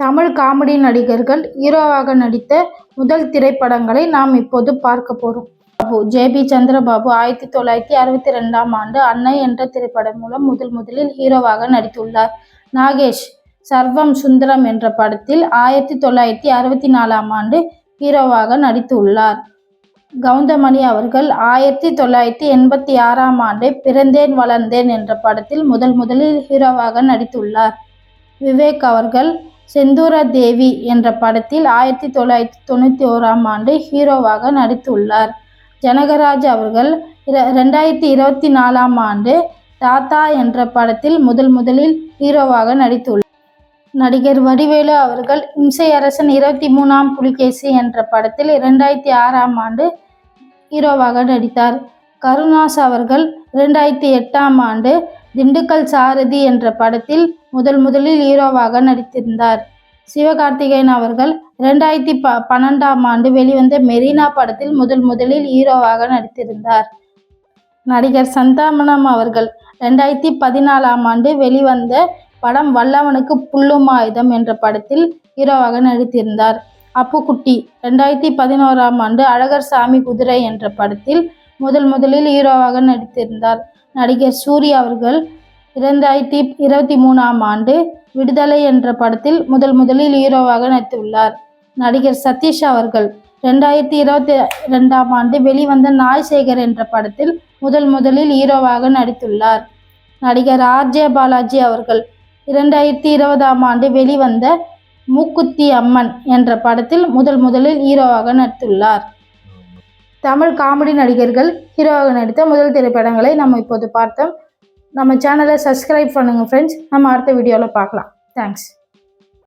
Tamil comedy நடிகர்கள் ஹீரோவாக நடித்த முதல் திரைப்படங்களை நாம் இப்போது பார்க்க போறோம். பாபு ஜே பி சந்திரபாபு ஆயிரத்தி தொள்ளாயிரத்தி அறுபத்தி ரெண்டாம் ஆண்டு அன்னை என்ற திரைப்படம் மூலம் முதல் முதலில் ஹீரோவாக நடித்துள்ளார். நாகேஷ் சர்வம் சுந்தரம் என்ற படத்தில் ஆயிரத்தி தொள்ளாயிரத்தி அறுபத்தி நாலாம் ஆண்டு ஹீரோவாக நடித்துள்ளார். கவுந்தமணி அவர்கள் ஆயிரத்தி தொள்ளாயிரத்தி எண்பத்தி ஆறாம் ஆண்டு பிறந்தேன் வளர்ந்தேன் என்ற படத்தில் முதல் முதலில் ஹீரோவாக நடித்துள்ளார். விவேக் அவர்கள் செந்தூர தேவி என்ற படத்தில் ஆயிரத்தி தொள்ளாயிரத்தி தொண்ணூற்றி ஓராம் ஆண்டு ஹீரோவாக நடித்துள்ளார். ஜனகராஜ் அவர்கள் இர- ரெண்டாயிரத்தி இருபத்தி நாலாம் ஆண்டு தாத்தா என்ற படத்தில் முதல் முதலில் ஹீரோவாக நடித்துள்ளார் நடிகர் வடிவேலு அவர்கள் இம்சை அரசன் இருபத்தி மூணாம் புலிகேசி என்ற படத்தில் இரண்டாயிரத்தி ஆறாம் ஆண்டு ஹீரோவாக நடித்தார். கருணாஸ் அவர்கள் இரண்டாயிரத்தி எட்டாம் ஆண்டு திண்டுக்கல் சாரதி என்ற படத்தில் முதல் முதலில் ஹீரோவாக நடித்திருந்தார். சிவகார்த்திகேயன் அவர்கள் இரண்டாயிரத்தி ப பன்னெண்டாம் ஆண்டு வெளிவந்த மெரினா படத்தில் முதல் முதலில் ஹீரோவாக நடித்திருந்தார். நடிகர் சந்தாமணம் அவர்கள் ரெண்டாயிரத்தி பதினாலாம் ஆண்டு வெளிவந்த படம் வல்லவனுக்கு புல்லும் ஆயுதம் என்ற படத்தில் ஹீரோவாக நடித்திருந்தார். அப்புக்குட்டி ரெண்டாயிரத்தி பதினோராம் ஆண்டு அழகர் சாமி குதிரை என்ற படத்தில் முதல் முதலில் ஹீரோவாக நடித்திருந்தார். நடிகர் சூர்யா அவர்கள் இரண்டாயிரத்தி இருபத்தி மூணாம் ஆண்டு விடுதலை என்ற படத்தில் முதல் முதலில் ஹீரோவாக நடித்துள்ளார். நடிகர் சதீஷ் அவர்கள் ரெண்டாயிரத்தி இருபத்தி ரெண்டாம் ஆண்டு வெளிவந்த நாய் சேகர் என்ற படத்தில் முதல் முதலில் ஹீரோவாக நடித்துள்ளார். நடிகர் ஆர்ஜே பாலாஜி அவர்கள் இரண்டாயிரத்தி இருபதாம் ஆண்டு வெளிவந்த மூக்குத்தி அம்மன் என்ற படத்தில் முதல் முதலில் ஹீரோவாக நடித்துள்ளார். தமிழ் காமெடி நடிகர்கள் ஹீரோவாக நடித்த முதல் திரைப்படங்களை நம்ம இப்போது பார்த்தோம். நம்ம சேனலை சப்ஸ்கிரைப் பண்ணுங்கள் ஃப்ரெண்ட்ஸ் நம்ம அடுத்த வீடியோவில் பார்க்கலாம். தேங்க்ஸ்